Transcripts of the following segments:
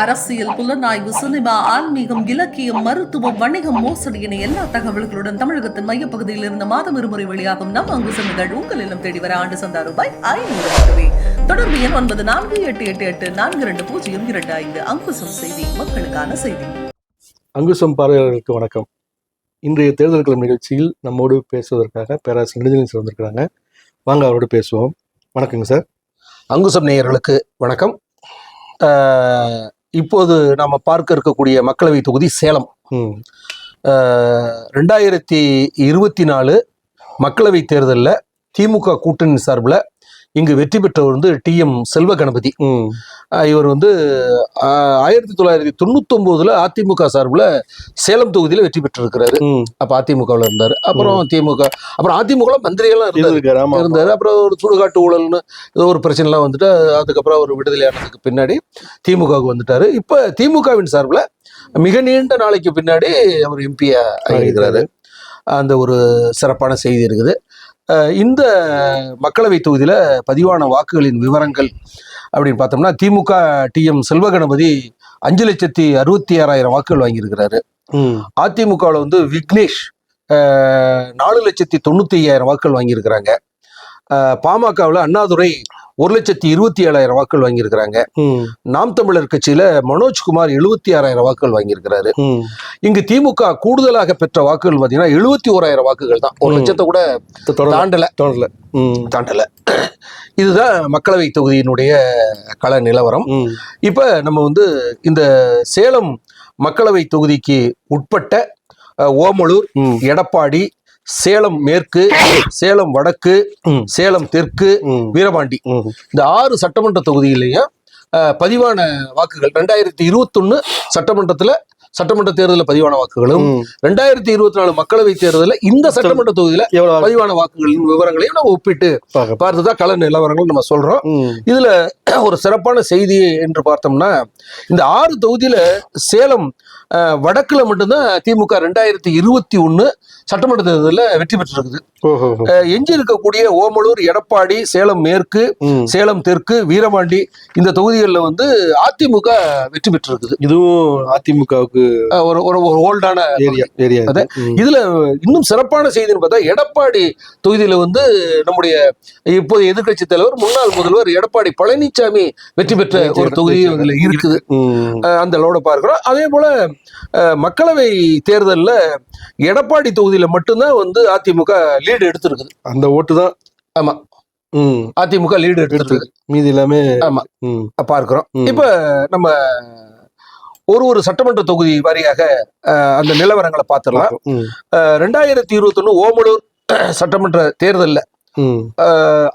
அரசியல் புலனாய்வு சினிமா ஆன்மீகம் இலக்கியம் மருத்துவம் வணிகம் மோசடி என எல்லா தகவல்களுடன் தமிழகத்தின் மையப்பகுதியில் இருந்து மாதம் இருமுறை வெளியாகும் நம் அங்கு செல்லுங்கள். உங்கள் இல்லம் தேடி வர ஆண்டு சந்தா ரூபாய் ஐநூறு மட்டுமே. தொடர்பு எண் ஒன்பது நான்கு எட்டு எட்டு எட்டு நான்கு இரண்டு பூஜ்ஜியம் இரண்டு ஐந்து. அங்குசம் செய்தி மக்களுக்கான செய்தி. அங்குசம் பார்வையாளர்களுக்கு வணக்கம். இன்றைய தேர்தல் கிளம் நிகழ்ச்சியில் நம்மோடு பேசுவதற்காக பேராசிரியர் நெடுஞ்சலின் சார் வந்திருக்கிறாங்க. வாங்க அவரோடு பேசுவோம். வணக்கங்க சார். அங்குசம் நேயர்களுக்கு வணக்கம். இப்போது நாம் பார்க்க இருக்கக்கூடிய மக்களவை தொகுதி சேலம். ரெண்டாயிரத்தி இருபத்தி நாலு மக்களவை தேர்தலில் திமுக கூட்டணி சார்பில் இங்கு வெற்றி பெற்றவர் வந்து டி எம் செல்வ கணபதி இவர் வந்து ஆயிரத்தி தொள்ளாயிரத்தி தொண்ணூத்தொம்போதுல அதிமுக சார்பில் சேலம் தொகுதியில் வெற்றி பெற்றிருக்கிறாரு. அப்போ அதிமுகவில் இருந்தார். அப்புறம் திமுக அப்புறம் அதிமுக மந்திரியெல்லாம் இருந்தார். இருந்தார். அப்புறம் ஒரு சுடுகாட்டு ஊழல்னு ஏதோ ஒரு பிரச்சனைலாம் வந்துட்டு அதுக்கப்புறம் அவர் விடுதலை ஆனதுக்கு பின்னாடி திமுகவுக்கு வந்துட்டாரு. இப்போ திமுகவின் சார்பில் மிக நீண்ட நாளைக்கு பின்னாடி அவர் எம்பியா ஆகியிருக்கிறாரு. அந்த ஒரு சிறப்பான செய்தி இருக்குது. இந்த மக்களவை தொகுதியில் பதிவான வாக்குகளின் விவரங்கள் அப்படின்னு பார்த்தோம்னா திமுக டிஎம் செல்வகணபதி அஞ்சு லட்சத்தி அறுபத்தி ஆறாயிரம் வாக்குகள் வாங்கியிருக்கிறாரு. அதிமுகவில் வந்து விக்னேஷ் நாலு லட்சத்தி தொண்ணூத்தி ஐயாயிரம் வாக்குகள் வாங்கியிருக்கிறாங்க. பாமகவில் அண்ணாதுரை ஒரு லட்சத்தி இருபத்தி ஏழாயிரம் வாக்குகள் வாங்கியிருக்கிறாங்க. நாம் தமிழர் கட்சியில மனோஜ்குமார் எழுபத்தி ஆறாயிரம் வாக்குகள் வாங்கியிருக்கிறாரு. இங்கு திமுக கூடுதலாக பெற்ற வாக்குகள் பார்த்தீங்கன்னா எழுபத்தி ஓராயிரம் வாக்குகள் தான். ஒரு. லட்சத்தை கூட தாண்டல. ம். தாண்டல. இதுதான் மக்களவை தொகுதியினுடைய கள நிலவரம். இப்போ நம்ம வந்து இந்த சேலம் மக்களவை தொகுதிக்கு உட்பட்ட ஓமலூர் எடப்பாடி சேலம் மேற்கு சேலம் வடக்கு. சேலம் தெற்கு வீரபாண்டி இந்த ஆறு சட்டமன்ற தொகுதியிலையும் பதிவான வாக்குகள் ரெண்டாயிரத்தி இருபத்தொன்னு சட்டமன்றத்துல சட்டமன்ற தேர்தலில் பதிவான வாக்குகளும். ரெண்டாயிரத்தி இருபத்தி நாலு மக்களவை தேர்தலில் இந்த சட்டமன்ற தொகுதியில? பதிவான வாக்குகளின் விவரங்களையும் நம்ம ஒப்பிட்டு பார்க்க பார்த்து தான் கள நிலவரங்கள் நம்ம சொல்றோம் இதுல ஒரு சிறப்பான செய்தி என்று பார்த்தோம்னா இந்த ஆறு தொகுதியில சேலம் வடக்குல மட்டும்தான் திமுக ரெண்டாயிரத்தி இருபத்தி ஒன்னு சட்டமன்ற தேர்தலில் வெற்றி பெற்றிருக்குது. எஞ்சி இருக்கக்கூடிய ஓமலூர் எடப்பாடி சேலம் மேற்கு சேலம் தெற்கு வீரபாண்டி இந்த தொகுதிகளில் வந்து அதிமுக வெற்றி பெற்றிருக்குது. இதுவும் அதிமுகவுக்கு ஒரு ஒரு ஓல்டான ஏரியா ஏரியா. இதுல இன்னும் சிறப்பான செய்தின்னு பார்த்தா எடப்பாடி தொகுதியில வந்து நம்முடைய இப்போது எதிர்க்கட்சி தலைவர் முன்னாள் முதல்வர் எடப்பாடி பழனிசாமி வெற்றி பெற்ற ஒரு தொகுதி இருக்குது. அந்த லோட பார்க்கிறோம். அதே போல மக்களவை தேர்தலில் எடப்பாடி தொகுதியில மட்டும்தான் வந்து அதிமுக லீடு எடுத்திருக்குது. அந்த ஓட்டு தான் ஆமா. ம். அதிமுக லீடு எடுத்திருக்கு. எடுத்து மீதி எல்லாமே ஆமா. பார்க்கிறோம். இப்ப நம்ம ஒரு ஒரு சட்டமன்ற தொகுதி வாரியாக அந்த நிலவரங்களை பார்த்துடலாம். ரெண்டாயிரத்தி இருபத்தொன்னு ஓமலூர் சட்டமன்ற தேர்தலில்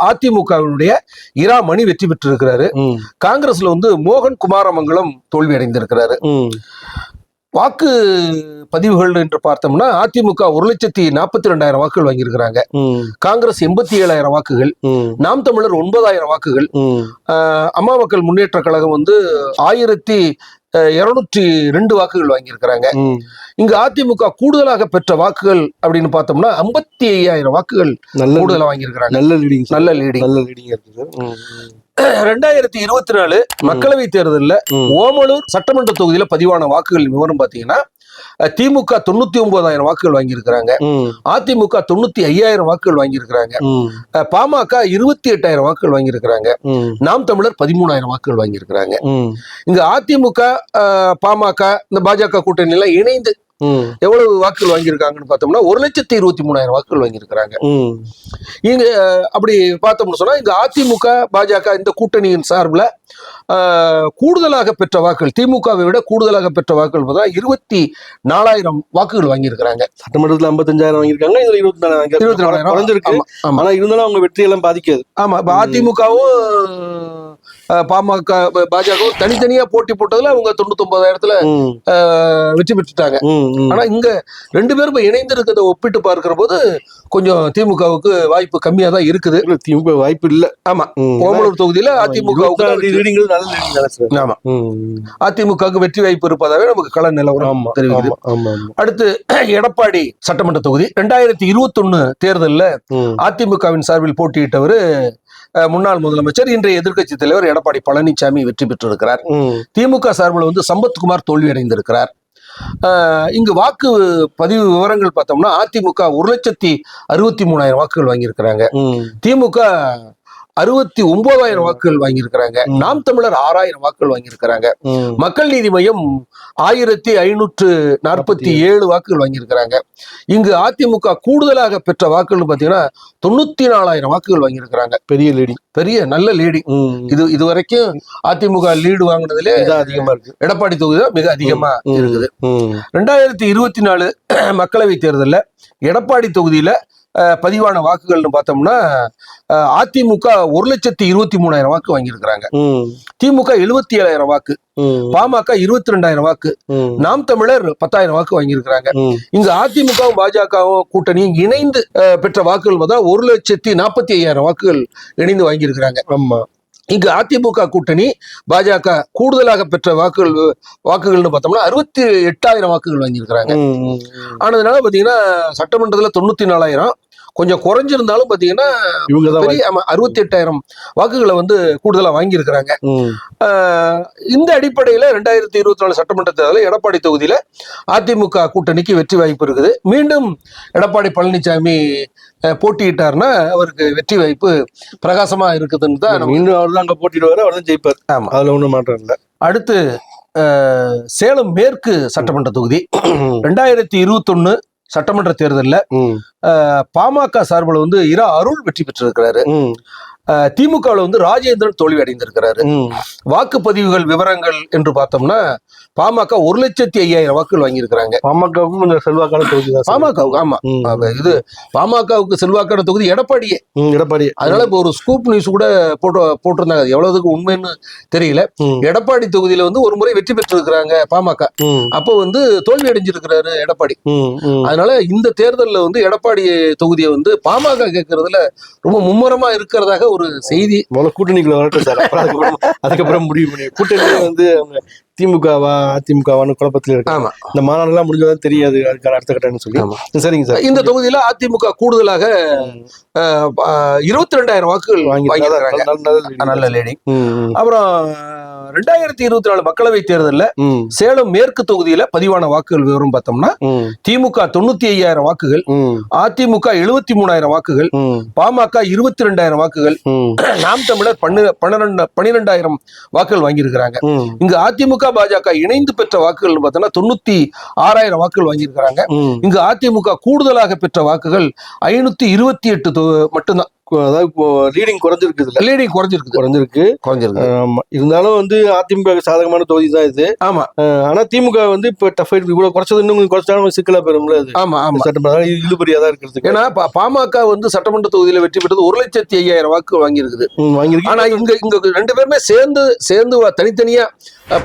அதிமுகவினுடைய இரா மணி வெற்றி பெற்றிருக்கிறாரு. காங்கிரஸ்ல வந்து மோகன் குமாரமங்கலம் தோல்வி அடைந்திருக்கிறாரு வாக்கு பதிவுகள் என்று பார்த்தோம்னா அதிமுக ஒரு லட்சத்தி நாற்பத்தி ரெண்டாயிரம் வாக்குகள் வாங்கியிருக்கிறாங்க. காங்கிரஸ் எண்பத்தி ஏழாயிரம் வாக்குகள் நாம் தமிழர் ஒன்பதாயிரம் வாக்குகள். அம்மா மக்கள் முன்னேற்ற கழகம் வந்து ஆயிரத்தி இருநூற்றி ரெண்டு வாக்குகள் வாங்கியிருக்கிறாங்க. இங்கு அதிமுக கூடுதலாக பெற்ற வாக்குகள் அப்படின்னு பார்த்தோம்னா ஐம்பத்தி ஐயாயிரம் வாக்குகள் நல்ல கூடுதலா வாங்கியிருக்கிறாங்க. நல்ல லீடிங் நல்ல லீடிங் நல்ல லீடிங் இருக்குது. ரெண்டாயிரத்தி இருபத்தி நாலு மக்களவை தேர்தலில் ஓமலூர் சட்டமன்ற தொகுதியில பதிவான வாக்குகள் விவரம் பாத்தீங்கன்னா திமுக தொண்ணூத்தி ஒன்பதாயிரம் வாக்குகள் வாங்கியிருக்கிறாங்க. அதிமுக தொண்ணூத்தி ஐயாயிரம் வாக்குகள் வாங்கியிருக்கிறாங்க. பாமக இருபத்தி எட்டாயிரம் வாக்குகள் வாங்கியிருக்கிறாங்க. நாம் தமிழர் பதிமூணாயிரம் வாக்குகள் வாங்கியிருக்கிறாங்க. இங்க அதிமுக பாமக இந்த பாஜக கூட்டணி எல்லாம் இணைந்து எவ்வளவு வாக்குகள் வாங்கியிருக்காங்கன்னு பார்த்தோம்னா ஒரு லட்சத்தி இருபத்தி மூணாயிரம் வாக்குகள் வாங்கியிருக்கிறாங்க. இங்க அப்படி பார்த்தோம்னு சொன்னா இங்க அதிமுக பாஜக இந்த கூட்டணியின் சார்பில் கூடுதலாக பெற்ற வாக்குகள் திமுகவை விட கூடுதலாக பெற்ற வாக்குகள் பார்த்தா இருபத்தி நாலாயிரம் வாக்குகள் வாங்கியிருக்கிறாங்க. சட்டமன்றத்துல ஐம்பத்தஞ்சாயிரம் வாங்கியிருக்காங்க இதுல இருபத்தி நாலாயிரம்? இருபத்தி நாலாயிரம். குறைஞ்சிருக்கு. ஆனா இருந்தாலும் அவங்க வெற்றியெல்லாம் பாதிக்காது. ஆமா அதிமுகவும் பாமக பாஜகவும் தனித்தனியா போட்டி போட்டதுல அவங்க தொண்ணூத்தொன்பதாயிரத்துல வெற்றி பெற்றுட்டாங்க. ஆனா இங்க ரெண்டு பேரும் இணைந்து இருக்கிறத ஒப்பிட்டு பார்க்கிற போது கொஞ்சம் திமுகவுக்கு வாய்ப்பு கம்மியா தான் இருக்குது. திமுக வாய்ப்பு இல்ல. ஆமா. ம். ஓமலூர் தொகுதியில அதிமுகவுக்கு? ஆமா. அதிமுகவுக்கு வெற்றி வாய்ப்பு இருப்பதாவே நமக்கு கள நிலவரம் தெரிவிக்குது. அடுத்து எடப்பாடி சட்டமன்ற தொகுதி. ரெண்டாயிரத்தி இருபத்தொன்னு தேர்தலில் ம், அதிமுகவின் சார்பில் போட்டியிட்டவர் முன்னாள் முதலமைச்சர் இன்றைய எதிர்க்கட்சி தலைவர் எடப்பாடி பழனிசாமி வெற்றி பெற்றிருக்கிறார். திமுக சார்பில் வந்து சம்பத்குமார் தோல்வி அடைந்திருக்கிறார் அஹ், இங்கு வாக்கு பதிவு விவரங்கள் பார்த்தோம்னா அதிமுக ஒரு லட்சத்தி அறுபத்தி மூணாயிரம் வாக்குகள் வாங்கியிருக்கிறாங்க. திமுக அறுபத்தி ஒன்பதாயிரம் வாக்குகள் வாங்கியிருக்கிறாங்க. நாம் தமிழர் ஆறாயிரம் வாக்குகள் வாங்கியிருக்கிறாங்க. மக்கள் நீதி மையம் ஆயிரத்தி ஐநூற்று நாற்பத்தி ஏழு. வாக்குகள் வாங்கியிருக்கிறாங்க. இங்கு அதிமுக கூடுதலாக பெற்ற வாக்குகள் பார்த்தீங்கன்னா தொண்ணூத்தி நாலாயிரம் வாக்குகள் வாங்கியிருக்கிறாங்க. பெரிய லேடி பெரிய நல்ல லீடி இது இது வரைக்கும் அதிமுக லீடு வாங்கினதுல அதிகமா இருக்கு. எடப்பாடி தொகுதி தான் மிக அதிகமா. இருக்குது. ரெண்டாயிரத்தி இருபத்தி நாலு மக்களவை தேர்தலில் எடப்பாடி தொகுதியில பதிவான வாக்குகள்னு பார்த்தோம்னா அதிமுக ஒரு லட்சத்தி இருபத்தி மூணாயிரம் வாக்கு வாங்கியிருக்கிறாங்க. திமுக எழுபத்தி ஏழாயிரம் வாக்கு. பாமக இருபத்தி ரெண்டாயிரம் வாக்கு. நாம் தமிழர் பத்தாயிரம் வாக்கு வாங்கியிருக்கிறாங்க. இங்கு அதிமுகவும் பாஜகவும் கூட்டணியும் இணைந்து பெற்ற வாக்குகள் பார்த்தா ஒரு லட்சத்தி நாற்பத்தி ஐயாயிரம் வாக்குகள் இணைந்து வாங்கியிருக்கிறாங்க. ஆமா. இங்கு அதிமுக கூட்டணி பாஜக கூடுதலாக பெற்ற வாக்குகள் வாக்குகள்னு பார்த்தோம்னா அறுபத்தி எட்டாயிரம் வாக்குகள் வாங்கியிருக்கிறாங்க. ஆனதுனால பாத்தீங்கன்னா சட்டமன்றத்துல தொண்ணூத்தி நாலாயிரம் கொஞ்சம் குறைஞ்சிருந்தாலும் பாத்தீங்கன்னா இவங்க அறுபத்தி எட்டாயிரம் வாக்குகளை வந்து கூடுதலா வாங்கியிருக்கிறாங்க. இந்த அடிப்படையில ரெண்டாயிரத்தி இருபத்தி நாலு சட்டமன்ற தேர்தலில் எடப்பாடி தொகுதியில அதிமுக கூட்டணிக்கு வெற்றி வாய்ப்பு இருக்குது. மீண்டும் எடப்பாடி பழனிசாமி அஹ், போட்டியிட்டாருன்னா அவருக்கு வெற்றி வாய்ப்பு பிரகாசமா இருக்குதுன்னு தான் மீண்டும் அவர் தான் அங்க போட்டிடுவாரு அவர் தான் ஜெயிப்பார். ஆமா. அதுல ஒண்ணும் மாற்றம் இல்ல. அடுத்து சேலம் மேற்கு சட்டமன்ற தொகுதி. ரெண்டாயிரத்தி இருபத்தொன்னு சட்டமன்ற தேர்தலில் பாமக சார்பில் வந்து இரா அருள் வெற்றி பெற்றிருக்கிறாரு. திமுகவுல வந்து ராஜேந்திரன் தோல்வி அடைந்திருக்கிறாரு. வாக்குப்பதிவுகள் விவரங்கள் என்று பார்த்தோம்னா பாமக ஒரு லட்சத்தி ஐயாயிரம் வாக்குகள் வாங்கியிருக்கிறாங்க. பாமகவுக்கும் கொஞ்சம் செல்வாக்கான தொகுதி. பாமகவுக்கு ஆமா. இது பாமகவுக்கு செல்வாக்கான தொகுதி எடப்பாடியே. எடப்பாடி. அதனால இப்போ ஒரு ஸ்கூப் நியூஸ் கூட போட்டு போட்டிருந்தாங்க. அது எவ்வளவுக்கு உண்மைன்னு தெரியல. எடப்பாடி தொகுதியில வந்து ஒரு முறை வெற்றி பெற்றிருக்கிறாங்க பாமக. அப்போ வந்து தோல்வி அடைஞ்சிருக்கிறாரு எடப்பாடி. அதனால இந்த தேர்தல்ல வந்து எடப்பாடி தொகுதியை வந்து பாமக கேட்கறதுல ரொம்ப மும்முரமா இருக்கிறதாக ஒரு செய்தி. முதல்ல கூட்டணிக்குள்ள வரட்டும் சார். அதுக்கப்புறம் முடிவு பண்ணி கூட்டணி வந்து அவங்க திமுகவா அதிமுகவான்னு குழப்பத்தில் இருக்காங்க. ஆமா. இந்த மாநாடுலாம் முடிஞ்சதான் தெரியாது அதுக்கான அடுத்த கட்டம்னு சொல்லி. சரிங்க சார். இந்த தொகுதியில அதிமுக கூடுதலாக இருபத்தி ரெண்டாயிரம் வாக்குகள் வாங்கி நல்ல- லேடி அப்புறம் ரெண்டாயிரத்தி இருபத்தி நாலு மக்களவை தேர்தல்ல சேலம் மேற்கு தொகுதியில பதிவான வாக்குகள் விவரம் பார்த்தோம்னா திமுக தொண்ணூத்தி ஐயாயிரம் வாக்குகள் அதிமுக எழுபத்தி மூணாயிரம் வாக்குகள் பாமக இருபத்தி ரெண்டாயிரம் வாக்குகள் நாம் தமிழர் பன்னு பன்னிரெண்டு பன்னிரெண்டாயிரம் வாக்குகள் வாங்கியிருக்கிறாங்க. இங்கு அதிமுக பாஜக இணைந்து பெற்ற வாக்குகள் பார்த்தோம்னா தொண்ணூத்தி ஆறாயிரம் வாக்குகள் வாங்கியிருக்கிறாங்க. இங்கு அதிமுக கூடுதலாக பெற்ற வாக்குகள் ஐநூத்தி இருபத்தி எட்டு மட்டும்தான் அதாவது லீடிங் குறைஞ்சிருக்கு லீடிங் குறைஞ்சிருக்குது. குறைஞ்சிருக்கு. குறைஞ்சிருக்கு ஆமா. இருந்தாலும் வந்து அதிமுக சாதகமான தொகுதி தான் இது. ஆமா. ஆனா திமுக வந்து இப்ப டஃப் இவ்வளவு குறைச்சது இன்னும் குறைச்சாலும் சிக்கலா பெறும்ல அது. ஆமா ஆமா. சட்டமன்ற இழுபறியா தான் இருக்கிறதுக்கு ஏன்னா பாமக வந்து சட்டமன்ற தொகுதியில வெற்றி பெற்றது ஒரு லட்சத்தி ஐயாயிரம் வாக்கு வாங்கியிருக்குது. வாங்கியிருக்கு. ஆனா இங்க இங்க ரெண்டு பேருமே சேர்ந்து சேர்ந்து தனித்தனியா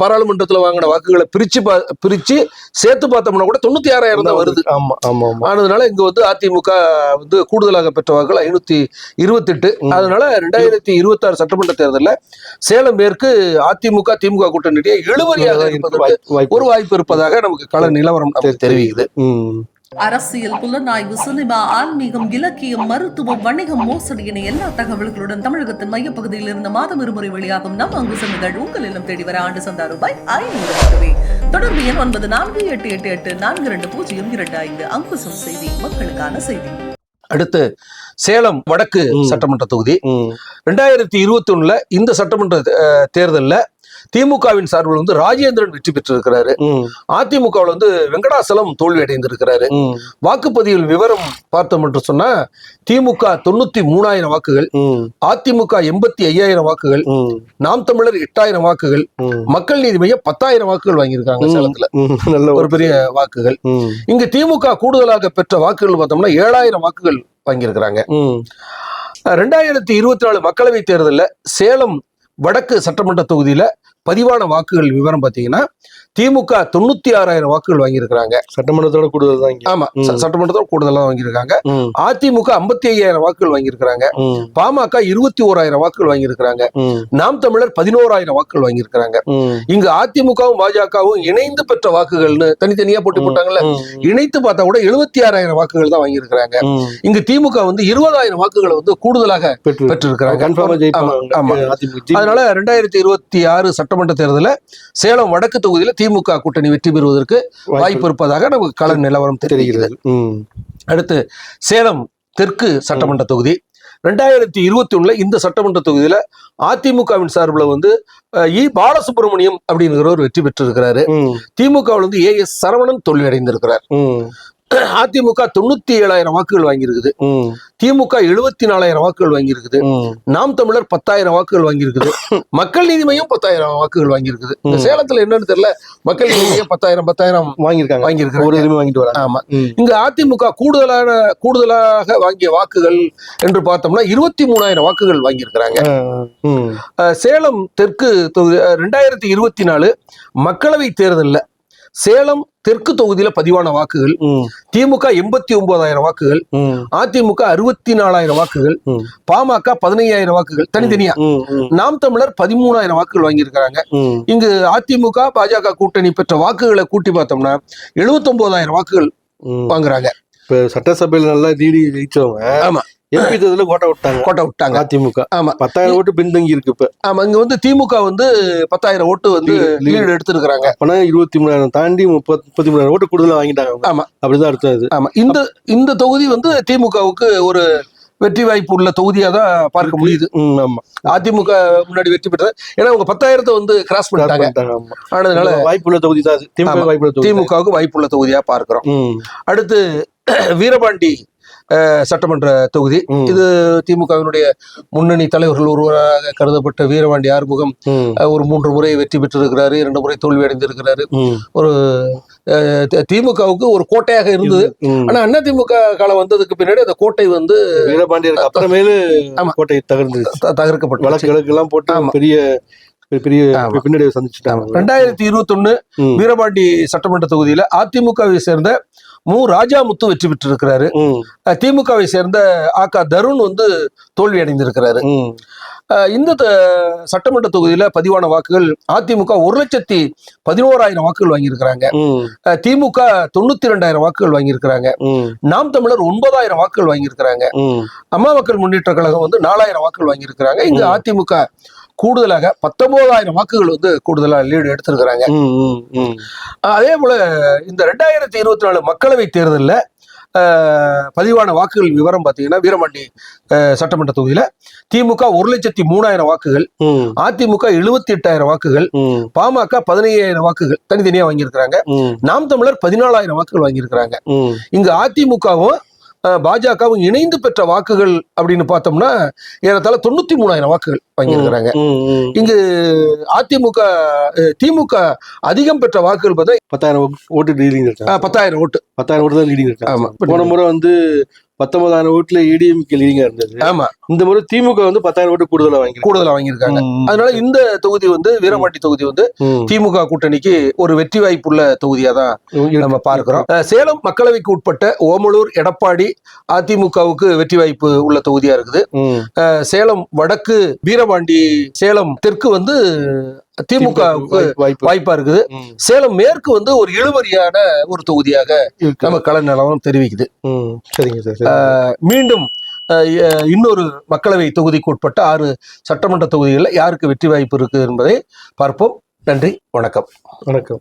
பாராளுமன்றத்துல வாங்கின வாக்குகளை பிரிச்சு பா- பிரிச்சு சேர்த்து பார்த்தோம்னா கூட தொண்ணூத்தி ஆறாயிரம் தான் வருது. ஆமா ஆமா ஆமா. ஆனதுனால இங்க வந்து அதிமுக வந்து கூடுதலாக பெற்ற வாக்குகள் ஐநூத்தி இருபத்தெட்டு. அதனால ரெண்டாயிரத்தி இருபத்தி ஆறு சட்டமன்ற தேர்தலில் சேலம் மேற்கு அதிமுக திமுக கூட்டணியிடையே இழுபறியாக இருப்பதற்கு ஒரு வாய்ப்பு இருப்பதாக நமக்கு கள நிலவரம் தெரிவிக்குது. ம். அரசியல் புலனாய்வு சினிமா ஆன்மீகம் இலக்கியம் மருத்துவம் வணிகம் மோசடி என எல்லா தகவல்களுடன் தமிழகத்தின் மையப்பகுதியில் இருந்து மாதம் இருமுறை வெளியாகும் நம் அங்குசம் நிகழ்வு உங்கள் இல்லம் தேடி வர ஆண்டு சந்தா ரூபாய் ஐநூறு மட்டுமே தொடர்பு எண் ஒன்பது நான்கு எட்டு எட்டு எட்டு நான்கு இரண்டு பூஜ்ஜியம் இரண்டு ஐந்து. அங்குசம் செய்தி மக்களுக்கான செய்தி. அடுத்து சேலம் வடக்கு. சட்டமன்ற தொகுதி ரெண்டாயிரத்தி இருபத்தி ஒண்ணுல இந்த சட்டமன்ற தேர்தல்ல திமுகவின் சார்பில் வந்து ராஜேந்திரன் வெற்றி பெற்றிருக்கிறாரு. அதிமுகவில் வந்து வெங்கடாசலம் தோல்வி அடைந்திருக்கிறாரு வாக்குப்பதிவில் விவரம் பார்த்தோம் என்று சொன்னா திமுக தொண்ணூத்தி மூணாயிரம் வாக்குகள் அதிமுக எண்பத்தி ஐயாயிரம் வாக்குகள் நாம் தமிழர் எட்டாயிரம் வாக்குகள் மக்கள் நீதி மையம் பத்தாயிரம் வாக்குகள் வாங்கியிருக்காங்க. சேலத்துல. நல்ல ஒரு பெரிய வாக்குகள். இங்கு திமுக கூடுதலாக பெற்ற வாக்குகள் பார்த்தோம்னா ஏழாயிரம் வாக்குகள் வாங்கியிருக்கிறாங்க. ரெண்டாயிரத்தி இருபத்தி நாலு மக்களவை தேர்தலில் சேலம் வடக்கு சட்டமன்ற தொகுதியில பதிவான வாக்குகள் விவரம் பாத்தீங்கன்னா திமுக தொண்ணூத்தி ஆறாயிரம் வாக்குகள் வாங்கியிருக்கிறாங்க. சட்டமன்றத்தோட கூடுதல் தான் ஆமா ச- ம். சட்டமன்றத்தில் கூடுதலா வாங்கியிருக்காங்க. அதிமுக ஐம்பத்தி ஐயாயிரம் வாக்குகள் வாங்கியிருக்கிறாங்க. பாமக இருபத்தி ஓராயிரம் வாக்குகள் வாங்கியிருக்கிறாங்க. நாம் தமிழர் பதினோராயிரம் வாக்குகள் வாங்கியிருக்கிறாங்க. இங்கு அதிமுகவும் பாஜகவும் இணைந்து பெற்ற வாக்குகள்னு தனித்தனியா போட்டி போட்டாங்கல்ல? இணைத்து பார்த்தா கூட எழுபத்தி ஆறாயிரம் வாக்குகள் தான் வாங்கியிருக்கிறாங்க. இங்கு திமுக வந்து இருபதாயிரம் வாக்குகளை வந்து கூடுதலாக பெற்று பெற்றிருக்கிறாங்க. அதனால ரெண்டாயிரத்தி இருபத்தி ஆறு சட்டமன்ற தேர்தலில் சேலம் வடக்கு தொகுதியில திமுக கூட்டணி வெற்றி பெறுவதற்கு வாய்ப்பு இருப்பதாக நமக்கு கள நிலவரம் தெரிகிறது. அடுத்து சேலம் தெற்கு சட்டமன்ற தொகுதி. ரெண்டாயிரத்தி இருபத்தி ஒண்ணுல இந்த சட்டமன்ற தொகுதியில அதிமுகவின் சார்பில் வந்து இ பாலசுப்ரமணியம் அப்படிங்கிறவர் வெற்றி பெற்றிருக்கிறாரு. திமுகவில் வந்து ஏ எஸ் சரவணன் தோல்வி அடைந்திருக்கிறார் அதிமுக தொண்ணூத்தி ஏழாயிரம் வாக்குகள் வாங்கியிருக்குது. திமுக எழுபத்தி நாலாயிரம் வாக்குகள் வாங்கியிருக்குது. நாம் தமிழர் பத்தாயிரம் வாக்குகள் வாங்கியிருக்குது. மக்கள் நீதி மையம் பத்தாயிரம் வாக்குகள் வாங்கியிருக்குது. இந்த. சேலத்துல என்னன்னு தெரியல மக்கள் நீதி மையம் பத்தாயிரம் பத்தாயிரம் வாங்கியிருக்காங்க. வாங்கியிருக்காங்க ஒரு இதுமே வாங்கிட்டு வராங்க. ஆமா. இங்க அதிமுக கூடுதலான கூடுதலாக வாங்கிய வாக்குகள் என்று பார்த்தோம்னா இருபத்தி மூணாயிரம் வாக்குகள் வாங்கியிருக்கிறாங்க. சேலம் தெற்கு தொகுதி ரெண்டாயிரத்தி இருபத்தி நாலு மக்களவை தேர்தல்ல சேலம் தெற்கு தொகுதியில பதிவான வாக்குகள் திமுக எண்பத்தி ஒன்பதாயிரம் வாக்குகள் அதிமுக அறுபத்தி நாலாயிரம் வாக்குகள். பாமக பதினையாயிரம் வாக்குகள் தனித்தனியா நாம் தமிழர் பதிமூணாயிரம் வாக்குகள் வாங்கியிருக்கிறாங்க. இங்கு அதிமுக பாஜக கூட்டணி பெற்ற வாக்குகளை கூட்டி பார்த்தோம்னா எழுபத்தொன்பதாயிரம் வாக்குகள் ம். வாங்குறாங்க இப்ப சட்டசபையில நல்லா லீடி ஜெயிச்சவங்க ஆமா. எம்பி தேர்தல கோட்டை விட்டாங்க. கோட்டை விட்டாங்க. அதிமுக. ஆமா. பத்தாயிரம் ஓட்டு பின்தங்கி இருக்கு இப்ப. ஆமா இங்க வந்து திமுக வந்து பத்தாயிரம் ஓட்டு வந்து. லீடு எடுத்திருக்கிறாங்க. அப்பனா இருபத்தி மூணாயிரம் தாண்டி முப்பத்தி முப்பத்தி மூணாயிரம் ஓட்டு கூடுதலா வாங்கிட்டாங்க. ஆமா. அப்படிதான் அர்த்தம் அது ஆமா. இந்த இந்த தொகுதி வந்து திமுகவுக்கு ஒரு வெற்றி வாய்ப்பு உள்ள தொகுதியா தான் பார்க்க முடியுது. அதிமுக முன்னாடி வெற்றி பெற்றது. ஏன்னா அவங்க பத்தாயிரத்தை வந்து கிராஸ் பண்ணிட்டாங்க. ஆனதுனால வாய்ப்புள்ள தொகுதி தான் திமுக. வாய்ப்புள்ள திமுகவுக்கு வாய்ப்புள்ள தொகுதியா பார்க்கிறோம். அடுத்து வீரபாண்டி. சட்டமன்ற தொகுதி. இது திமுகவினுடைய முன்னணி தலைவர்கள் ஒருவராக கருதப்பட்ட வீரபாண்டி ஆறுமுகம் ஒரு மூன்று முறை வெற்றி பெற்றிருக்கிறாரு இரண்டு முறை தோல்வி அடைந்திருக்கிறாரு. ஒரு திமுகவுக்கு ஒரு கோட்டையாக இருந்தது. ஆனா அண்ணா திமுக காலம் வந்ததுக்கு பின்னாடி அந்த கோட்டை வந்து வீரபாண்டியருக்கு அப்புறமேலு. கோட்டை தகர்ந்துருச்சு. த- தகர்க்கப்பட்டு வழக்கு எல்லாம் போட்டு. பெரிய பெரிய-. பின்னடைவை சந்திச்சுட்டாங்க ரெண்டாயிரத்தி இருபத்தி ஒண்ணு ம், வீரபாண்டி சட்டமன்ற தொகுதியில அதிமுகவை சேர்ந்த மு. ராஜாமுத்து வெற்றி பெற்றிருக்கிறாரு. திமுகவை சேர்ந்த ஆகா தருண் வந்து தோல்வி அடைந்திருக்கிறாரு. இந்த சட்டமன்ற தொகுதியில பதிவான வாக்குகள் அதிமுக ஒரு லட்சத்தி பதினோராயிரம் வாக்குகள் வாங்கியிருக்கிறாங்க. திமுக தொண்ணூத்தி ரெண்டாயிரம் வாக்குகள் வாங்கியிருக்கிறாங்க. நாம் தமிழர் ஒன்பதாயிரம் வாக்குகள் வாங்கியிருக்கிறாங்க. அம்மா மக்கள் முன்னேற்ற கழகம் வந்து நாலாயிரம் வாக்குகள் வாங்கியிருக்கிறாங்க. இங்க. அதிமுக கூடுதலாக பத்தொன்பதாயிரம் வாக்குகள் வந்து கூடுதலா லீடு எடுத்திருக்கிறாங்க. அதே போல இந்த ரெண்டாயிரத்தி இருபத்தி நாலு மக்களவை தேர்தலில் பதிவான வாக்குகள் விவரம் பார்த்தீங்கன்னா வீரபாண்டி அஹ், சட்டமன்ற தொகுதியில திமுக ஒரு லட்சத்தி மூணாயிரம் வாக்குகள் அதிமுக எழுபத்தி எட்டாயிரம் வாக்குகள் பாமக பதினையாயிரம் வாக்குகள் தனித்தனியா வாங்கியிருக்கிறாங்க. நாம் தமிழர் பதினாலாயிரம் வாக்குகள் வாங்கியிருக்கிறாங்க. இங்க அதிமுகவும் பாஜகவும் இணைந்து பெற்ற வாக்குகள் அப்படின்னு பார்த்தோம்னா ஏறத்தாழ தொண்ணூத்தி மூணாயிரம் வாக்குகள் வாங்கியிருக்கிறாங்க. இங்கு அதிமுக திமுக அதிகம் பெற்ற வாக்குகள் பார்த்தா பத்தாயிரம் ஓட்டு லீடிங் பத்தாயிரம் ஓட்டு. பத்தாயிரம் ஓட்டு தான் லீடிங் ஆமா. போன முறை வந்து பத்தொன்பதாயிரம் ஓட்டுல ஏடிஎம்கே லீடிங்கா இருந்தது. ஆமா. இந்த முறை திமுக வந்து பத்தாயிரம் ஓட்டு கூடுதலா வாங்கிருக்கு கூடுதலா வாங்கியிருக்காங்க. அதனால இந்த தொகுதி வந்து வீரமாட்டி தொகுதி வந்து திமுக கூட்டணிக்கு ஒரு வெற்றி வாய்ப்புள்ள தொகுதியா தான் நம்ம பார்க்கிறோம். சேலம் மக்களவைக்கு உட்பட்ட ஓமலூர் எடப்பாடி அதிமுகவுக்கு வெற்றி வாய்ப்பு உள்ள தொகுதியா இருக்குது. சேலம் வடக்கு வீரபாண்டி சேலம் தெற்கு வந்து திமுகவுக்கு வாய்ப்பு இருக்குது. சேலம் மேற்கு வந்து ஒரு இழுபறியான ஒரு தொகுதியாக. நம்ம கள நிலவரம் தெரிவிக்குது. சரிங்க சார் மீண்டும் இன்னொரு மக்களவை தொகுதிக்கு உட்பட்ட ஆறு சட்டமன்ற தொகுதிகளில் யாருக்கு வெற்றி வாய்ப்பு இருக்கு என்பதை பார்ப்போம். நன்றி வணக்கம். வணக்கம்.